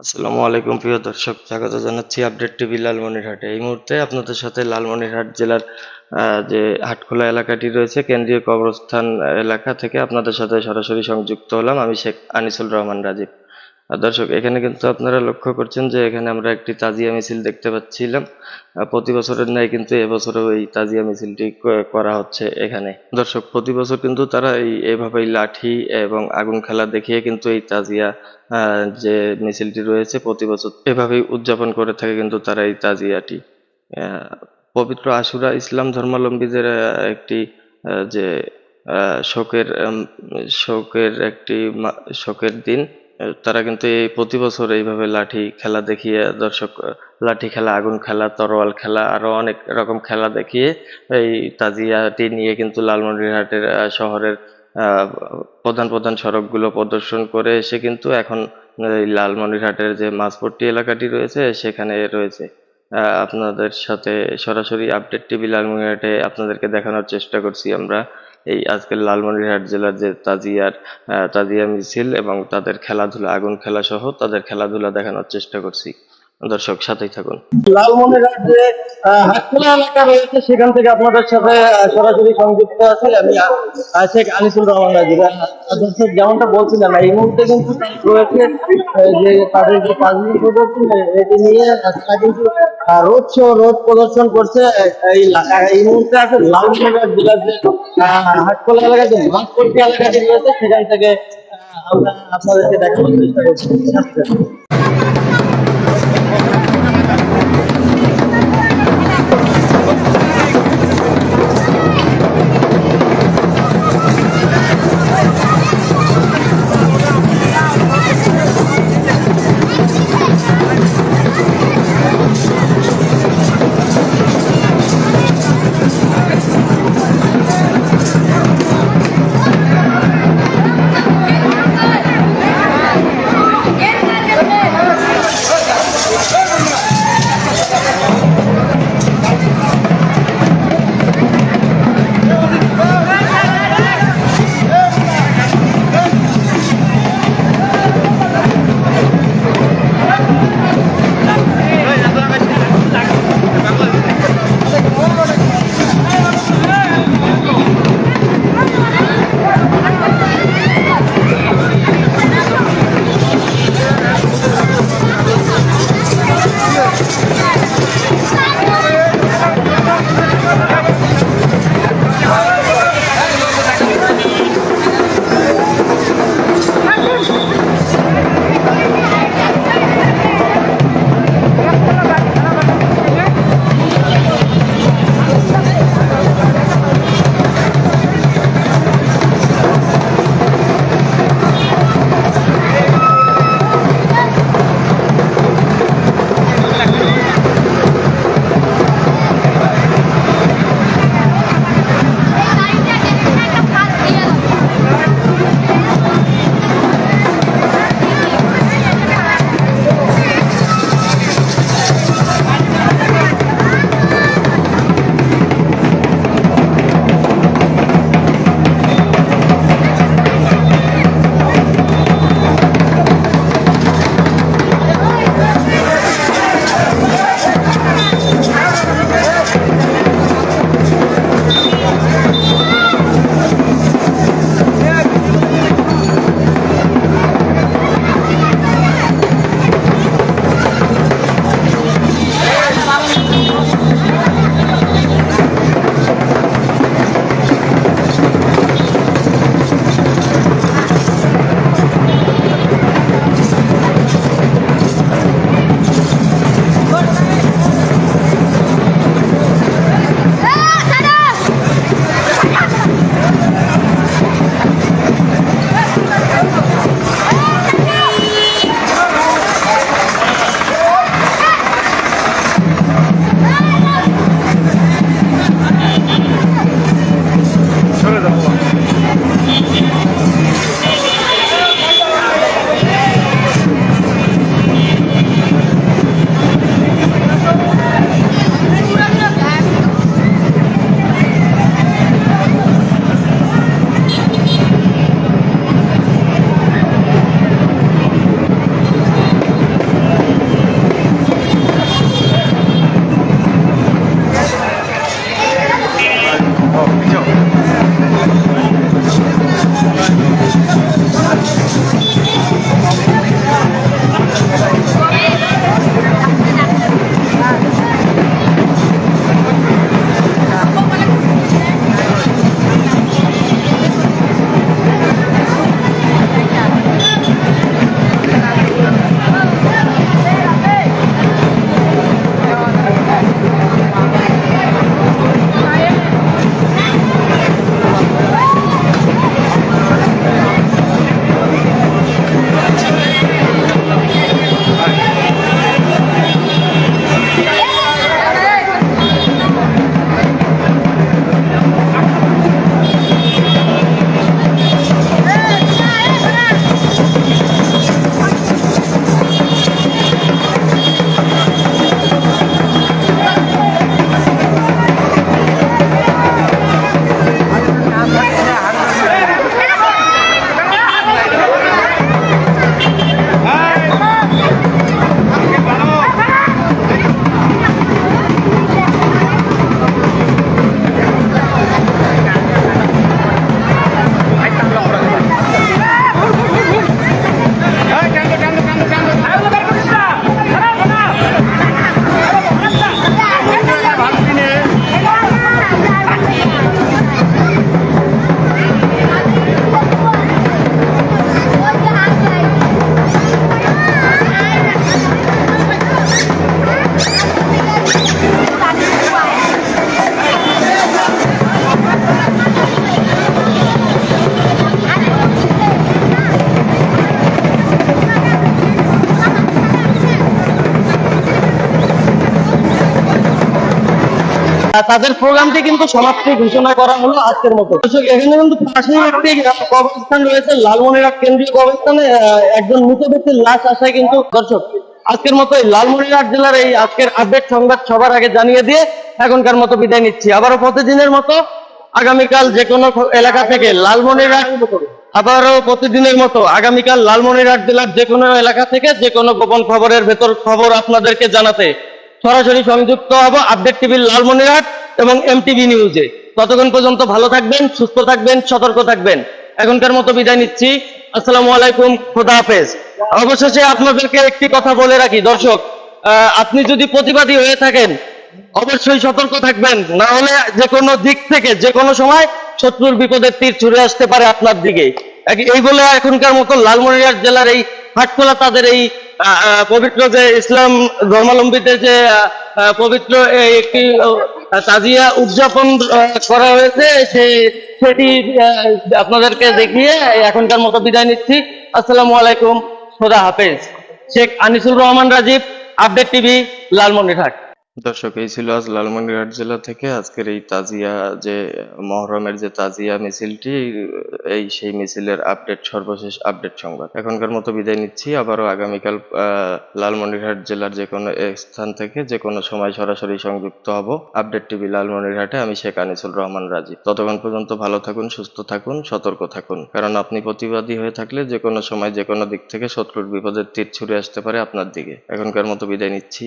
আসসালামু আলাইকুম, প্রিয় দর্শক। স্বাগত জানাচ্ছি আপডেট টিভি লালমনিরহাটে। এই মুহূর্তে আপনাদের সাথে লালমনিরহাট জেলার যে হাটখোলা এলাকাটি রয়েছে, কেন্দ্রীয় কবরস্থান এলাকা থেকে আপনাদের সাথে সরাসরি সংযুক্ত হলাম। আমি শেখ আনিসুল রহমান রাজীব। দর্শক, এখানে কিন্তু আপনারা লক্ষ্য করছেন যে এখানে আমরা একটি তাজিয়া মিছিল দেখতে পাচ্ছিলাম। প্রতি বছরের ন্যায় কিন্তু এবছরও এই তাজিয়া মিছিলটি করা হচ্ছে এখানে। দর্শক, প্রতি বছর কিন্তু তারা এই এভাবেই লাঠি এবং আগুন খেলা দেখিয়ে কিন্তু এই তাজিয়া যে মিছিলটি রয়েছে, প্রতি বছর এভাবেই উদযাপন করে থাকে কিন্তু তারা এই তাজিয়াটি। পবিত্র আশুরা ইসলাম ধর্মাবলম্বীদের একটি যে শোকের শোকের একটি শোকের দিন। তারা কিন্তু এই প্রতি বছর এইভাবে লাঠি খেলা দেখিয়ে, দর্শক লাঠি খেলা, আগুন খেলা, তরোয়াল খেলা, আরও অনেক রকম খেলা দেখিয়ে এই তাজিয়াটি নিয়ে কিন্তু লালমনিরহাটের শহরের প্রধান প্রধান সড়কগুলো প্রদর্শন করে এসে কিন্তু এখন লালমনিরহাটের যে মাঝপট্টি এলাকাটি রয়েছে, সেখানে রয়েছে। আপনাদের সাথে সরাসরি আপডেট টিভি লালমনিরহাটে আপনাদেরকে দেখানোর চেষ্টা করছি আমরা। এই আজকের লালমনিরহাট জেলার যে তাজিয়ার তাজিয়া মিছিল এবং তাদের খেলাধুলা, আগুন খেলাসহ তাদের খেলাধুলা দেখানোর চেষ্টা করছি। দর্শক, সাথেই থাকুন। লালমনিরহাট যে হাটখোলা এলাকা রয়েছে, সেখান থেকে আপনাদের সাথে সরাসরি সংযুক্ত আমি শেখ আনিসুল রহমান রাজীব। দর্শক, যেমনটা এই মুহূর্তে কিন্তু রয়েছে যে তাদের যে প্রদর্শন এটি নিয়ে তারা কিন্তু রোড শো, রোড প্রদর্শন করছে এই এই মুহূর্তে আছে লালমনিরহাট জেলার যে হাটখোলা এলাকা যে এলাকাটি রয়েছে, সেখান থেকে আমরা আপনাদেরকে দেখানোর চেষ্টা করছি। তাদের প্রোগ্রামটি কিন্তু সমাপ্তি ঘোষণা করা হলো আজকের মতো। এখানে কিন্তু পাশেই একটি কবরস্থান রয়েছে, লালমনিরহাট কেন্দ্রীয় কবরস্থানে একজন মৃত ব্যক্তির লাশ আসায় কিন্তু দর্শক, আজকের মতো এই লালমনিরহাট জেলার এই আজকের আপডেট সংবাদ সবার আগে জানিয়ে দিয়ে এখনকার মতো বিদায় নিচ্ছি। আবারও প্রতিদিনের মতো আগামীকাল যে কোনো এলাকা থেকে লালমনিরহাট, আবারও প্রতিদিনের মতো আগামীকাল লালমনিরহাট জেলার যে কোনো এলাকা থেকে যে কোনো গোপন খবরের ভেতর খবর আপনাদেরকে জানাতে সরাসরি সংযুক্ত হব আপডেট টিভির লালমনিরহাট এবং এমটিভি নিউজে। ততক্ষণ পর্যন্ত ভালো থাকবেন, সুস্থ থাকবেন, সতর্ক থাকবেন। এখনকার মতো বিদায় নিচ্ছি। আসসালামু আলাইকুম, খোদা হাফেজ। অবশেষে আপনাদেরকে একটি কথা বলে রাখি, দর্শক আপনি যদি প্রতিবাদী হয়ে থাকেন, অবশ্যই সতর্ক থাকবেন। না হলে যে কোনো দিক থেকে, যে কোনো সময় শত্রুর বিপদের তীর ছুড়ে আসতে পারে আপনার দিকে। এই বলে এখনকার মতো লালমনিরহাট জেলার এই হাটখোলা তাদের এই পবিত্র যে ইসলাম ধর্মাবলম্বীদের যে পবিত্র একটি তাজিয়া উদযাপন করা হয়েছে, সেই, সেটি আপনাদেরকে দেখিয়ে এখনকার মতো বিদায় নিচ্ছি। আসসালামু আলাইকুম সোদা হাফেজ। Sheikh Anisur Rahman Rajib, update TV, Lalmonirhat. দর্শক, এই ছিল আজ লালমনিরহাট জেলা থেকে আজকের এই তাজিয়া যে, মহরমের যে তাজিয়া মিছিলটি, এই সেই মিছিলের আপডেট, সর্বশেষ আপডেট সংবাদ। এখনকার মতো বিদায় নিচ্ছি। আবারও আগামীকাল লালমনিরহাট জেলার যে কোনো স্থান থেকে যে কোনো সময় সরাসরি সংযুক্ত হব আপডেট টিভি লালমনিরহাটে। আমি শেখ আনিসুল রহমান রাজি। ততক্ষণ পর্যন্ত ভালো থাকুন, সুস্থ থাকুন, সতর্ক থাকুন। কারণ আপনি প্রতিবাদী হয়ে থাকলে যে কোনো সময় যে কোনো দিক থেকে শত্রুর বিপদের তীর ছুড়ে আসতে পারে আপনার দিকে। এখনকার মতো বিদায় নিচ্ছি।